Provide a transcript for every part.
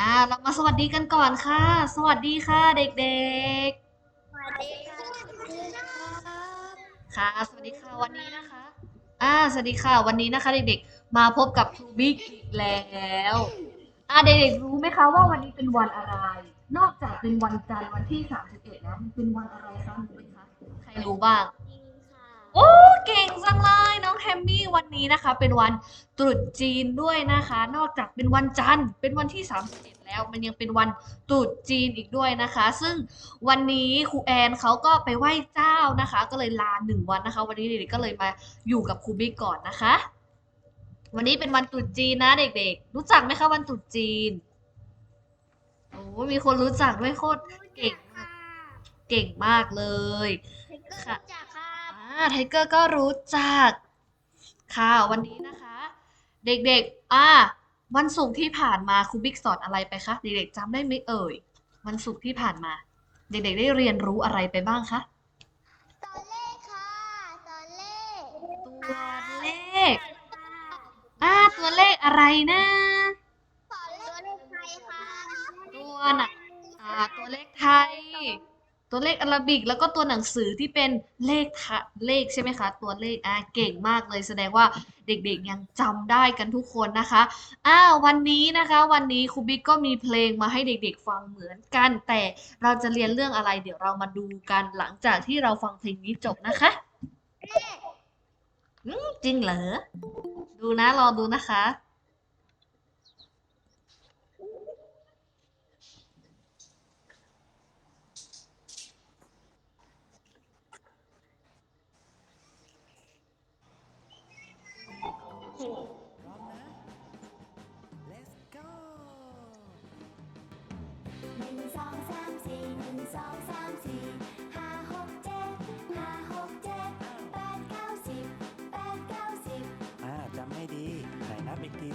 อ่า เรามาสวัสดีกันก่อนค่ะ สวัสดีค่ะเด็กสวัสดีค่ะๆค่ะ สวัสดีค่ะวันนี้นะคะ อ่า สวัสดีค่ะ วันนี้นะคะ เด็กๆ มาพบกับครูบิ๊กอีกแล้ว อ่าเด็กๆ รู้ไหมคะว่าวันนี้เป็นวันอะไร นอกจากเป็นวันจันทร์วันที่31แล้วมันเป็นวันอะไรคะรู้ไหมคะ ใครรู้บ้าง โอ้เก่งจังเลยน้องแฮมมี่วันนี้นะคะ เป็นวันตรุษจีนด้วยนะคะ นอกจากเป็นวันจันทร์เป็นวันที่ 31 แล้ว มันยังเป็นวันตรุษจีนอีกด้วยนะคะ ซึ่งวันนี้ครูแอนเขาก็ไปไหว้เจ้านะคะ ก็เลยลาหนึ่งวันนะคะ วันนี้เด็กๆก็เลยมาอยู่กับครูบิ๊กก่อนนะคะ วันนี้เป็นวันตรุษจีนนะเด็กๆ รู้จักไหมคะวันตรุษจีนโอ้มีคนรู้จักด้วยโคตรเก่งเก่งมากเลยค่ะ ไทเกอร์ก็รู้จัก ค่ะวันนี้นะคะ เด็กๆ อ่า วันศุกร์ที่ผ่านมาครูบิ๊กสอนอะไรไปคะเด็กๆจำได้ไหมเอ่ย วันศุกร์ที่ผ่านมา เด็กๆ ได้เรียนรู้อะไรไปบ้างคะตัวเลขค่ะตัวเลขตัวเลขอ่าตัวเลขอะไรนะ ตัวเลขไทยค่ะ ตัวน่ะ อ่า ตัวเลขไทย ตัวเลขอาราบิก แล้วก็ตัวหนังสือที่เป็นเลขทะเลขใช่ไหมคะ ตัวเลขอ่าเก่งมากเลยแสดงว่าเด็กๆยังจำได้กันทุกคนนะคะอ่าวันนี้นะคะ วันนี้ครูบิ๊กก็มีเพลงมาให้เด็กๆฟังเหมือนกัน แต่เราจะเรียนเรื่องอะไร เดี๋ยวเรามาดูกันหลังจากที่เราฟังเพลงนี้จบนะคะอืมจริงเหรอ ดูนะรอดูนะคะ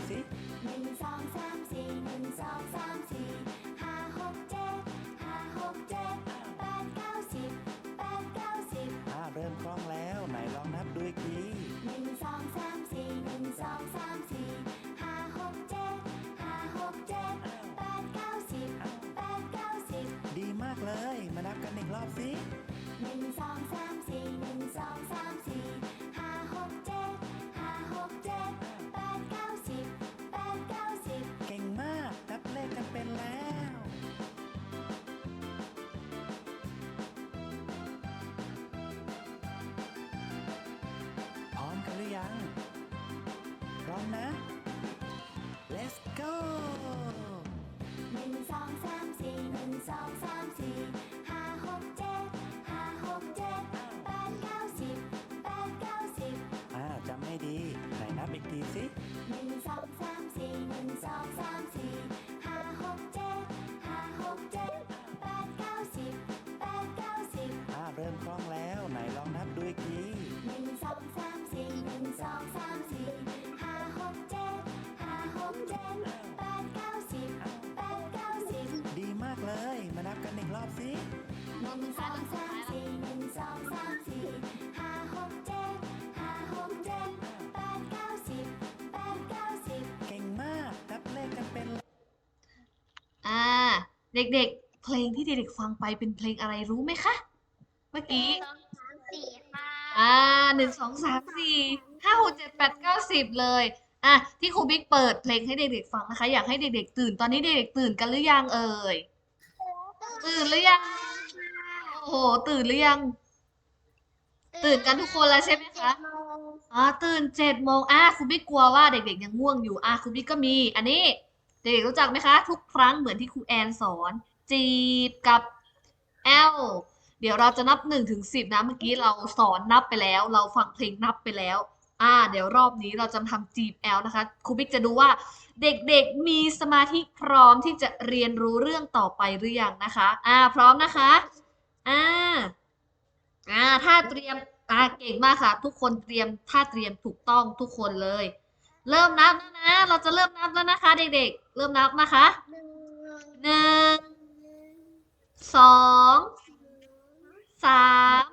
สิหนึ่งสองสามสี่หนึ่งสองสาม นั เด็กๆ เพลงที่เด็กๆฟังไปเป็นเพลงอะไรรู้ไหมคะ เมื่อกี้ สองสามสี่ค่ะอ่าหนึ่งสองสามสี่ห้าหกเจ็ดแปดเก้าสิบเลย อะ ที่ครูบิ๊กเปิดเพลงให้เด็กๆฟังนะคะ อยากให้เด็กๆตื่น ตอนนี้เด็กๆตื่นกันหรือยังเอ่ย ตื่นหรือยัง โอ้โห ตื่นหรือยัง ตื่นกันทุกคนแล้วใช่ไหมคะอ๋อตื่นเจ็ดโมงอะครูบิ๊กกลัวว่าเด็กๆยังง่วงอยู่อะครูบิ๊กก็มี อันนี้ เด็กๆรู้จักไหมคะ ทุกครั้งเหมือนที่ครูแอนสอน จีบกับ L เดี๋ยวเราจะนับหนึ่งถึงสิบนะเมื่อกี้เราสอนนับไปแล้ว เราฟังเพลงนับไปแล้ว อ่า เดี๋ยวรอบนี้เราจะทำจีบ L นะคะครูบิ๊กจะดูว่าเด็กๆมีสมาธิพร้อมที่จะเรียนรู้เรื่องต่อไปหรือยังนะคะ อ่า พร้อมนะคะอ่าอ่าถ้าเตรียมอ่าเก่งมากค่ะ ทุกคนเตรียมถ้าเตรียมถูกต้องทุกคนเลย เริ่มนับแล้วนะ เราจะเริ่มนับแล้วนะคะ เด็กๆ เริ่มนับนะคะหนึ่งหนึ่งสองสาม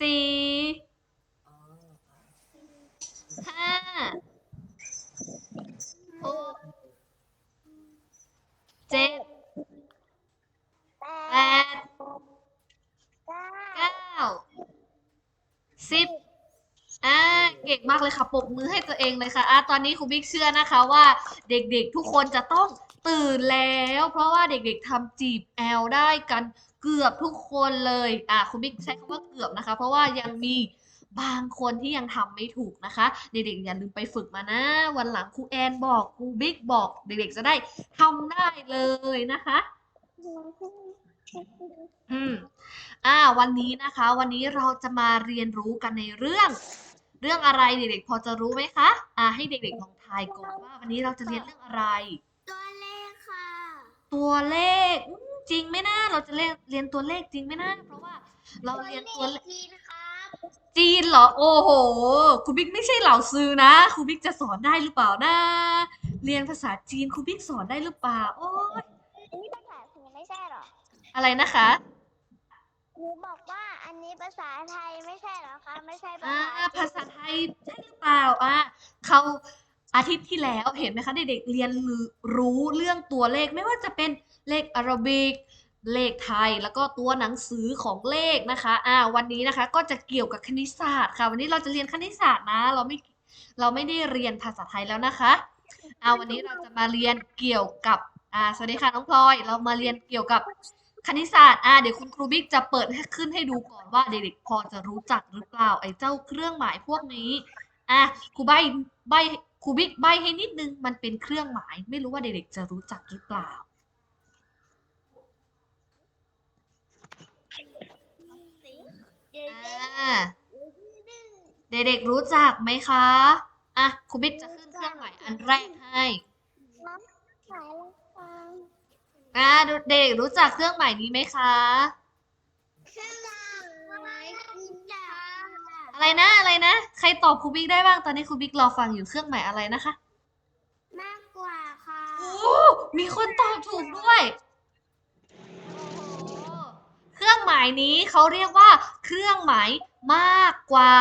สี่ ห้าหก เจ็ด แป แป ด ด เก้า เก้าสิบอ่าเก่งมากเลยค่ะปรบมือให้ตัวเองเลยค่ะอะตอนนี้ครูบิ๊กเชื่อนะคะว่าเด็กๆทุกคนจะต้องตื่นแล้ว เพราะว่าเด็กๆทำจีบแอลได้กันเกือบทุกคนเลยอะครูบิ๊กใช้คำว่าเกือบนะคะ เพราะว่ายังมีบางคนที่ยังทำไม่ถูกนะคะ เด็กๆอย่าลืมไปฝึกมานะ วันหลังครูแอนบอกครูบิ๊กบอก เด็กๆจะได้ทำได้เลยนะคะ อืม อ่า วันนี้นะคะ วันนี้เราจะมาเรียนรู้กันในเรื่อง เรื่องอะไรเด็กๆ พอจะรู้ไหมคะ อ่าให้เด็กๆลองทายก่อนว่าวันนี้เราจะเรียนเรื่องอะไร ตัวเลขค่ะ ตัวเลขอืมจริงไหมนะเราจะเรียนเรียนตัวเลขจริงไหมนะเพราะว่า เราเรียนตัวเลข จีนครับจีนเหรอ โอ้โหครูบิ๊กไม่ใช่เหล่าซื้อนะครูบิ๊กจะสอนได้หรือเปล่านะ เรียนภาษาจีนครูบิ๊กสอนได้หรือเปล่า โอ้ยอันนี้ภาษาจีนไม่ใช่หรอ อะไรนะคะ ครูบอกว่าอันนี้ภาษาไทยไม่ใช่เหรอคะ ไม่ใช่ภาอ่าษาภาษาไทยใช่หรือเปล่าอ่าเขาอาทิตย์ที่แล้วเห็นไหมคะเด็กๆเรียนรู้เรื่องตัวเลขไม่ว่าจะเป็นเลขอาราบิก เลขไทยแล้วก็ตัวหนังสือของเลขนะคะอ่าวันนี้นะคะก็จะเกี่ยวกับคณิตศาสตร์ค่ะ วันนี้เราจะเรียนคณิตศาสตร์นะ เราไม่เราไม่ได้เรียนภาษาไทยแล้วนะคะอ่าวันนี้เราจะมาเรียนเกี่ยวกับอ่าสวัสดีค่ะน้องพลอย เรามาเรียนเกี่ยวกับ คณิตศาสตร์อ่าเดี๋ยวคุณครูบิ๊กจะเปิดให้ขึ้นให้ดูก่อนว่าเด็กๆพอจะรู้จักหรือเปล่าไอ้เจ้าเครื่องหมายพวกนี้อะครูใบใบครูบิ๊กใบให้นิดนึงมันเป็นเครื่องหมาย ไม่รู้ว่าเด็กๆจะรู้จักหรือเปล่าอ่าเด็กๆรู้จักไหมคะอะครูบิ๊กจะขึ้นเครื่องหมายอันแรกให้สายละฟัง อ่าเด็กๆรู้จักเครื่องหมายนี้ไหมคะ เครื่องหมายกินดาอะไรนะอะไรนะ ใครตอบครูบิ๊กได้บ้างตอนนี้ครูบิ๊กรอฟังอยู่เครื่องหมายอะไรนะคะ มากกว่าค่ะโอ้มีคนตอบถูกด้วยโอ้โหเครื่องหมายนี้เขาเรียกว่า เครื่องหมายมากกว่า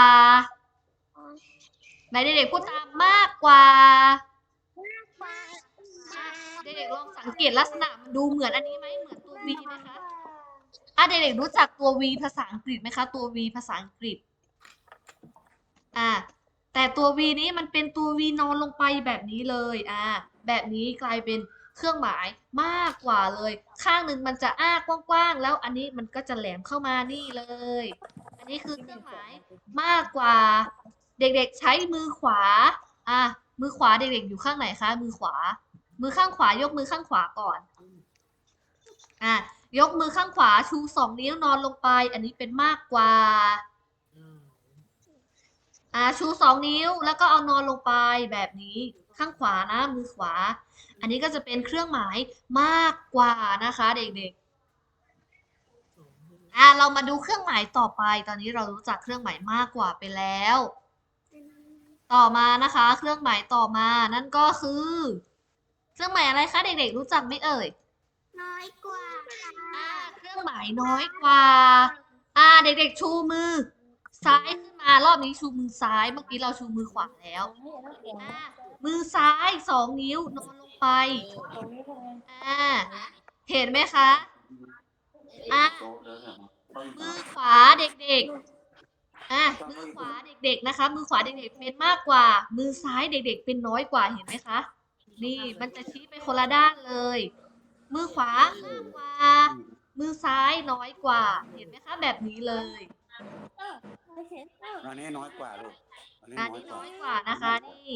ไหนเด็กๆพูดตามมากกว่ากว่า เด็กๆลองสังเกตลักษณะมันดูเหมือนอันนี้ไหมเหมือนตัว V ไหมคะอะเด็กๆรู้จักตัว V ภาษาอังกฤษไหมคะ ตัว V ภาษาอังกฤษอ่าแต่ตัว V นี้มันเป็นตัว V นอนลงไปแบบนี้เลยอ่าแบบนี้กลายเป็นเครื่องหมายมากกว่าเลย ข้างหนึ่งมันจะอ้ากว้างๆ แล้วอันนี้มันก็จะแหลมเข้ามานี่เลย อันนี้คือเครื่องหมายมากกว่า เด็กๆใช้มือขวาอะมือขวาเด็กๆอยู่ข้างไหนคะ มือขวา มือข้างขวายกมือข้างขวาก่อนอะยกมือข้างขวาชูสองนิ้วนอนลงไป อันนี้เป็นมากกว่าอ่าชูสองนิ้วแล้วก็เอานอนลงไปแบบนี้ข้างขวานะ มือขวา อันนี้ก็จะเป็นเครื่องหมายมากกว่านะคะ เด็กๆอ่าเรามาดูเครื่องหมายต่อไป ตอนนี้เรารู้จักเครื่องหมายมากกว่าไปแล้ว ต่อมานะคะ เครื่องหมายต่อมานั่นก็คือ เครื่องหมายอะไรคะเด็กๆ รู้จักไหมเอ่ย น้อยกว่าอ่า เครื่องหมายน้อยกว่า อ่า เด็กๆ ชูมือ ซ้ายขึ้นมารอบนี้ชูมือซ้าย เมื่อกี้เราชูมือขวาแล้ว อ่า มือซ้ายสองนิ้วนอนลงไป อ่า เห็นไหมคะ อ่ามือขวาเด็กๆ อะ มือขวาเด็กๆ นะคะ มือขวาเด็กๆ เป็นมากกว่า มือซ้ายเด็กๆ เป็นน้อยกว่า เห็นไหมคะ นี่มันจะชี้ไปคนละด้านเลย มือขวามากกว่า มือซ้ายน้อยกว่า เห็นไหมคะ แบบนี้เลยอันนี้น้อยกว่าลูกอันนี้อันน้อยนี้กว่าน้อยกว่านะคะ นี่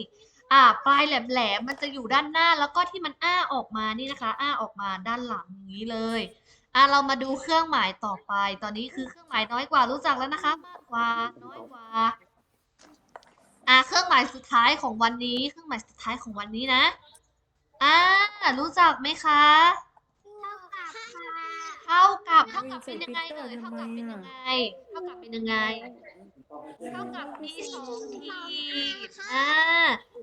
อ่า ปลายแหลมๆมันจะอยู่ด้านหน้าแล้วก็ที่มันอ้าออกมานี่นะคะ อ้าออกมาด้านหลังอย่างนี้เลยอะเรามาดูเครื่องหมายต่อไป ตอนนี้คือเครื่องหมายน้อยกว่ารู้จักแล้วนะคะ มากกว่าน้อยกว่าอะเครื่องหมายสุดท้ายของวันนี้ เครื่องหมายสุดท้ายของวันนี้นะ อ่ารู้จักไหมคะเท่ากับค่ะเท่ากับเท่ากับเป็นยังไงเอ่ยเท่ากับเป็นยังไง เท่ากับเป็นยังไง เท่ากับมีสองขีดอ่า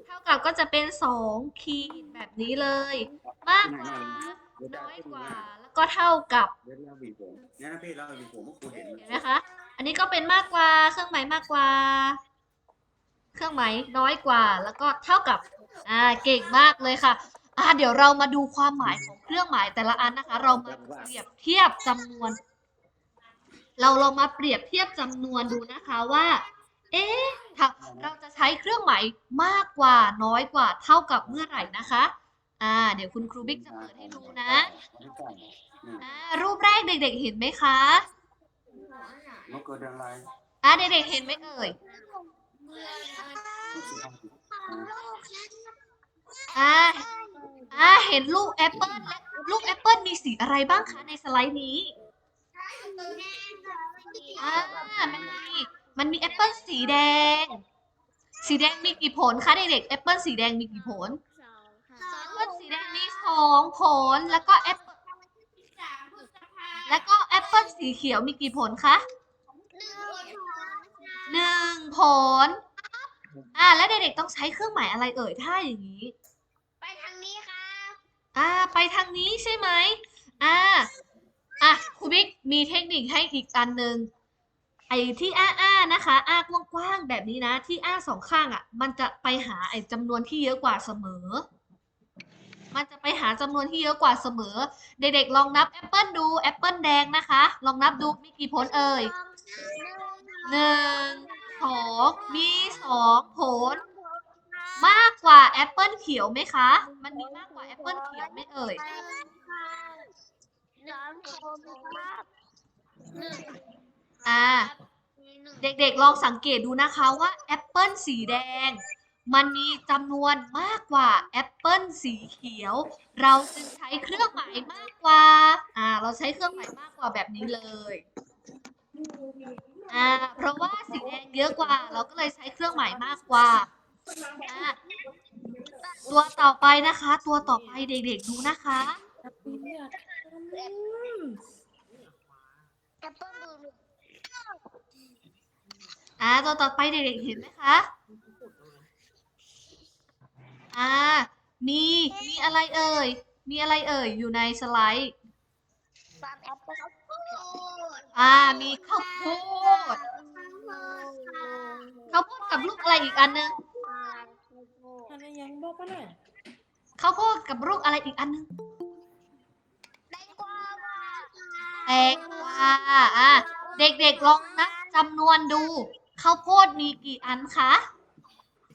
เท่ากับก็จะเป็นสองขีดแบบนี้เลย มากกว่าน้อยกว่า แล้วก็เท่ากับเดี๋ยวเราบีบผมเนี่ยนะพี่เราบีบผมเมื่อครูเห็นเห็นไหมคะ อันนี้ก็เป็นมากกว่าเครื่องหมายมากกว่า เครื่องหมายน้อยกว่า แล้วก็เท่ากับ อ่าเก่งมากเลยค่ะ อ่าเดี๋ยวเรามาดูความหมายของเครื่องหมายแต่ละอันนะคะ เรามาเปรียบเทียบจำนวน เราเรามาเปรียบเทียบจำนวนดูนะคะว่า เอ๊ะเราจะใช้เครื่องหมายมากกว่าน้อยกว่าเท่ากับเมื่อไหร่นะคะ อ่า เดี๋ยวคุณครูบิ๊กจะเปิดให้ดูนะอ่ารูปแรกเด็ก ๆ เห็นไหมคะนกเกิดอะไรอ่าเด็กๆเห็นไหมเอ่ย อ่าอ่าเห็นลูกแอปเปิลและลูกแอปเปิ้ลมีสีอะไรบ้างคะในสไลด์นี้อ่ามันมีมันมีแอปเปิ้ลสีแดง สีแดงมีกี่ผลคะเด็กๆแอปเปิ้ลสีแดงมีกี่ผลแอปเปิ้ลสีแดงมีสองผลแล้วก็แอปเปิลแล้วก็แอปเปิ้ลสีเขียวมีกี่ผลคะหนึ่งผล อ่า แล้วเด็กๆต้องใช้เครื่องหมายอะไรเอ่ยถ้าอย่างนี้ ไปทางนี้ครับ อ่า ไปทางนี้ใช่ไหมอ่า อะครูบิ๊กมีเทคนิคให้อีกอันหนึ่งไอ้ที่อ้าอ้านะคะอ้ากว้างๆแบบนี้นะ ที่อ้าสองข้างอะ มันจะไปหาไอ้จำนวนที่เยอะกว่าเสมอ มันจะไปหาจำนวนที่เยอะกว่าเสมอ เด็กๆลองนับแอปเปิลดูแอปเปิลแดงนะคะ ลองนับดูมีกี่ผลเอ่ยหนึ่ง สองมีสองผล มากกว่าแอปเปิลเขียวไหมคะ มันมีมากกว่าแอปเปิลเขียวไหมเอ่ยน้องคมครับหนึ่งอ่า เด็กๆลองสังเกตดูนะคะว่าแอปเปิลสีแดง มันมีจำนวนมากกว่าแอปเปิลสีเขียว เราจึงใช้เครื่องหมายมากกว่า อ่า เราใช้เครื่องหมายมากกว่าแบบนี้เลย อ่าเพราะว่าสีแดงเยอะกว่า เราก็เลยใช้เครื่องหมายมากกว่าอ่าตัวต่อไปนะคะ ตัวต่อไปเด็กๆดูนะคะ อ่าตัวต่อไปเด็กๆเห็นไหมคะอ่ามีมีอะไรเอ่ย มีอะไรเอ่ยอยู่ในสไลด์ ฟาร์มแอปเปิ้ล อ่า มีข้าวโพด ข้าวโพดกับลูกอะไรอีกอันนึง อะไรยังบอกมาหน่อยข้าวโพดกับลูกอะไรอีกอันนึงแตงกวาค่ะแตงกวาอะ เด็กๆลองนับจำนวนดู ข้าวโพดมีกี่อันคะ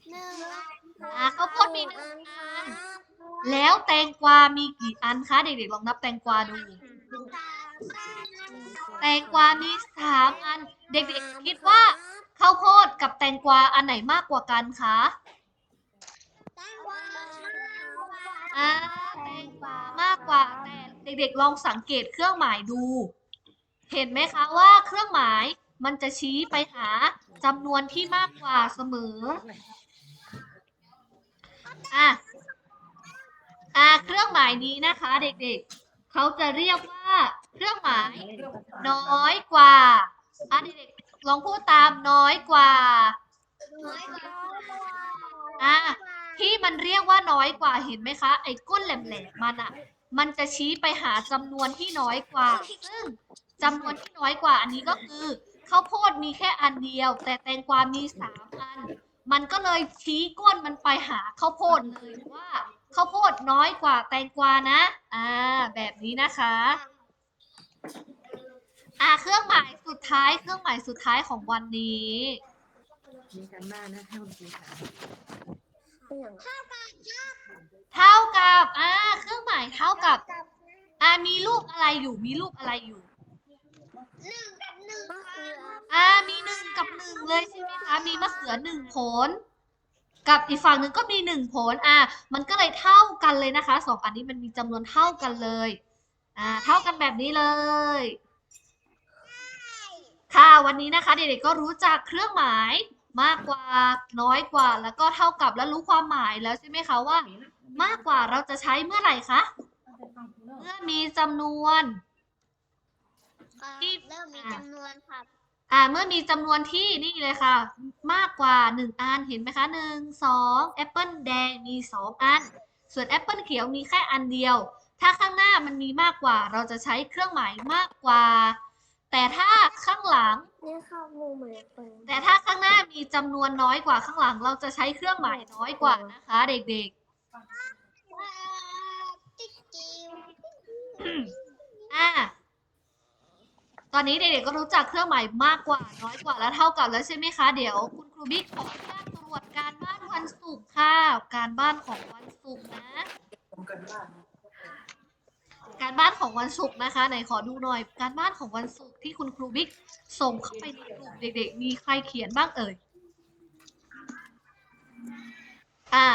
หนึ่งอ่าข้าวโพดมีหนึ่งอัน แล้วแตงกวา มีกี่อันคะ เด็กๆลองนับแตงกวาดู แตงกวามีสามอัน เด็กๆคิดว่าข้าวโพดกับแตงกวาอันไหนมากกว่ากันคะแตงกวาอ่าแตงกวามากกว่าแต่เด็กๆลองสังเกตเครื่องหมายดู เห็นไหมคะว่าเครื่องหมายมันจะชี้ไปหาจำนวนที่มากกว่าเสมออะอ่าเครื่องหมายนี้นะคะ เด็กๆ เขาจะเรียกว่า เครื่องหมาย น้อยกว่าอะเด็กๆลองพูดตามน้อยกว่า อะที่มันเรียกว่าน้อยกว่าเห็นไหมคะ ไอ้ก้นแหลมๆมันอะมันจะชี้ไปหาจำนวนที่น้อยกว่า ซึ่งจำนวนที่น้อยกว่าอันนี้ก็คือข้าวโพดมีแค่อันเดียว แต่แตงกวามีสามอัน มันก็เลยชี้ก้นมันไปหาข้าวโพดเลยว่าข้าวโพดน้อยกว่าแตงกวานะ อ่า แบบนี้นะคะ อ่าเครื่องหมายสุดท้ายเครื่องหมายสุดท้ายของวันนี้ มีกันบ้านนะให้คุณครูถามเท่ากับอ่าเครื่องหมายเท่ากับอ่ามีรูปอะไรอยู่ มีรูปอะไรอยู่หนึ่งกับหนึ่งค่ะอ่ามีหนึ่งกับหนึ่งเลยใช่ไหมคะมีมะเขือหนึ่งผล กับอีกฝั่งหนึ่งก็มีหนึ่งผลอ่ามันก็เลยเท่ากันเลยนะคะสองอันนี้มันมีจำนวนเท่ากันเลย อ่า เท่ากันแบบนี้เลย ค่ะวันนี้นะคะ เด็กๆก็รู้จักเครื่องหมายมากกว่าน้อยกว่า แล้วก็เท่ากับและรู้ความหมายแล้วใช่ไหมคะว่า มากกว่าเราจะใช้เมื่อไหร่คะเมื่อมีจำนวนที่เริ่มมีจำนวนครับอ่าเมื่อมีจำนวนที่นี่เลยค่ะ มากกว่าหนึ่งอันเห็นไหมคะหนึ่งสองแอปเปิลแดงมีสองอัน ส่วนแอปเปิลเขียวมีแค่อันเดียว ถ้าข้างหน้ามันมีมากกว่า เราจะใช้เครื่องหมายมากกว่า แต่ถ้าข้างหลัง นี่เข้ามูเหมือนกันแต่ถ้าข้างหน้ามีจำนวนน้อยกว่าข้างหลัง เราจะใช้เครื่องหมายน้อยกว่านะคะ เด็กๆ อ่า ตอนนี้เด็กๆก็รู้จักเครื่องหมายมากกว่า น้อยกว่าและเท่ากับแล้วใช่ไหมคะ เดี๋ยวคุณครูบิ๊กขออนุญาตตรวจการบ้านวันศุกร์ค่ะ การบ้านของวันศุกร์นะกา การบ้านของวันศุกร์นะคะไหนขอดูหน่อย การบ้านของวันศุกร์ที่คุณครูบิ๊กส่งเข้าไปในกลุ่มเด็ก ๆ มีใครเขียนบ้างเอ่ย อ่า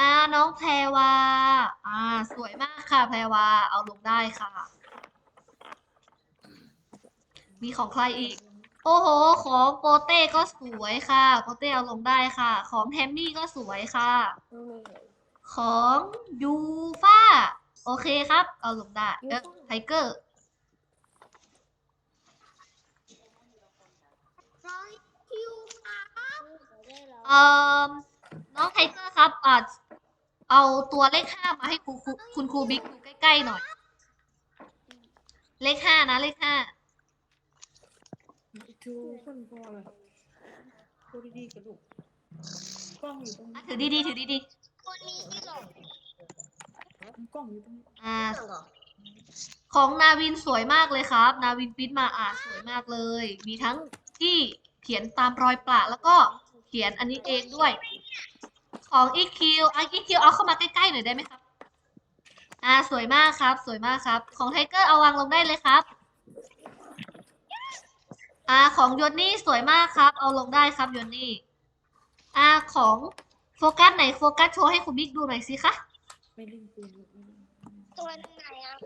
อ่าน้องแพรวา อ่า สวยมากค่ะ แพรวา เอาลงได้ค่ะ มีของใครอีก โอ้โห ของโปเต้ก็สวยค่ะ โปเต้เอาลงได้ค่ะ ของแทมมี่ก็สวยค่ะ ของยูฟ่า โอเคครับ เอาลงได้เออไทเกอร์เอ่อน้องไทเกอร์ครับอ่าเอาตัวเลขห้ามาให้ครูครูคุณครูบิ๊กดูใกล้ๆหน่อย เลขห้านะเลขห้าดูคนพอเลยพูดดีๆกับลูกกล้องอยู่ตรงอะนี้ถือดีๆถือดีคนนี้ที่หลง กล้องอยู่ตรงนี้อ่า ของนาวินสวยมากเลยครับ นาวินปริ้นมาอ่าสวยมากเลย มีทั้งที่เขียนตามรอยประแล้วก็เขียนอันนี้เองด้วย ของอีคิวอะอีคิวเอาเข้ามาใกล้ๆหน่อยได้ไหมครับ อ่าสวยมากครับ สวยมากครับ ของไทเกอร์เอาวางลงได้เลยครับ อ่าของยนนี่สวยมากครับ เอาลงได้ครับยนนี่ อ่าของโฟกัสไหนโฟกัสโชว์ให้คุณบิ๊กดูหน่อยสิคะ ไม่เล่นปืนลูกไม่เล่นตัวไหนอะห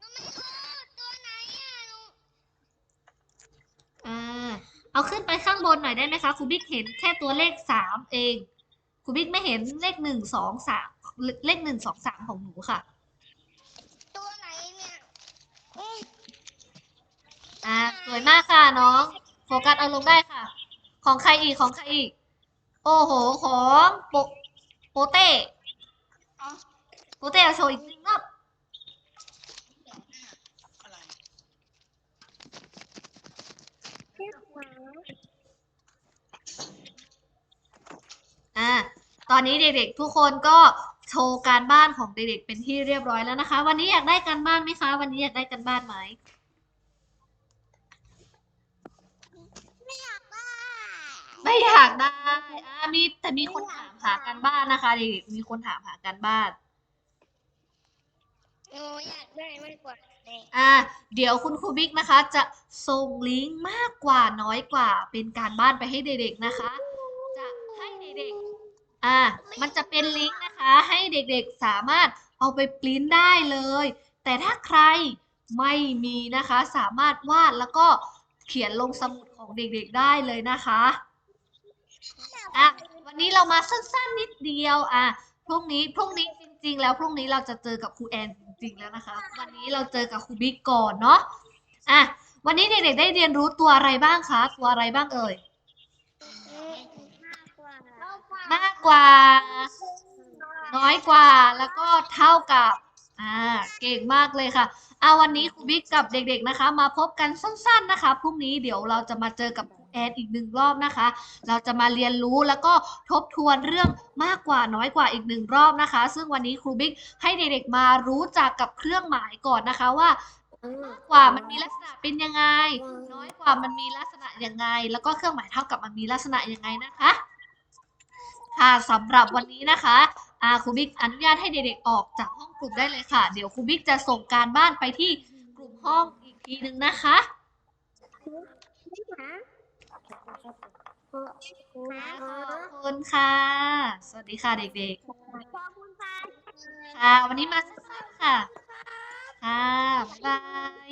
นูไม่พูดตัวไหนอะหนูอ่าเอาขึ้นไปข้างบนหน่อยได้ไหมคะครูบิ๊กเห็นแค่ตัวเลขสามเองครูบิ๊กไม่เห็นเลขหนึ่งสองสามเลขหนึ่งสองสามของหนูค่ะ ตัวไหนเนี่ยอืมอ่าสวยมากค่ะน้อง โฟกัสเอาลงได้ค่ะ ของใครอีกของใครอีก โอ้โห ของโป โปเต้โปเต้เอาโชว์อีกหนึ่งรอบอ่า ตอนนี้เด็กๆ ทุกคนก็โชว์การบ้านของเด็กๆ เป็นที่เรียบร้อยแล้วนะคะ วันนี้อยากได้การบ้านไหมคะ วันนี้อยากได้การบ้านไหมอยากได้ ไม่อยากได้อ่ามีแต่มีคนถามหาการบ้านนะคะเด็กๆมีคนถามหาการบ้าน หนูอยากได้มากกว่าเด็กอ่า เดี๋ยวคุณครูบิ๊กนะคะ จะส่งลิงก์มากกว่าน้อยกว่า เป็นการบ้านไปให้เด็กๆนะคะ จะให้เด็กๆอ่า มันจะเป็นลิงก์นะคะ ให้เด็กๆสามารถเอาไปปริ้นได้เลย แต่ถ้าใครไม่มีนะคะ สามารถวาดแล้วก็เขียนลงสมุดของเด็กๆได้เลยนะคะอะ วันนี้เรามาสั้นๆนิดเดียวอะพรุ่งนี้พรุ่งนี้จริง ๆ แล้วพรุ่งนี้เราจะเจอกับครูแอนจริงๆแล้วนะคะ วันนี้เราเจอกับครูบิ๊กก่อนเนาะอะวันนี้เด็กๆได้เรียนรู้ตัวอะไรบ้างคะตัวอะไรบ้างเอ่ยมากกว่ามากกว่าน้อยกว่าแล้วก็เท่ากับอ่าเก่งมากเลยค่ะอ่าวันนี้ครูบิ๊กกับเด็ก ๆนะคะ มาพบกันสั้น ๆนะคะพรุ่งนี้เดี๋ยวเราจะมาเจอกับครูแอ นอีกหนึ่งรอบนะคะ เราจะมาเรียนรู้แล้วก็ทบทวนเรื่องมากกว่าน้อยกว่าอีกหนึ่งรอบนะคะ ซึ่งวันนี้ครูบิ๊กให้เด็กๆมารู้จักกับเครื่องหมายก่อนนะคะว่ามากกว่ามันมีลักษณะเป็นยังไง น้อยกว่ามันมีลักษณะยังไง แล้วก็เครื่องหมายเท่ากับมันมีลักษณะยังไงนะคะค่ะสำหรับวันนี้นะคะอาครูบิ๊กอนุญาตให้เด็กๆออกจากห้องกลุ่มได้เลยค่ะ เดี๋ยวครูบิ๊กจะส่งการบ้านไปที่กลุ่มห้องอีกทีหนึ่งนะคะ ขอบคุณค่ะ สวัสดีค่ะเด็กๆขอบคุณค่ะค่ะ วันนี้มาสั้นๆค่ะ ค่ะ บ๊ายบาย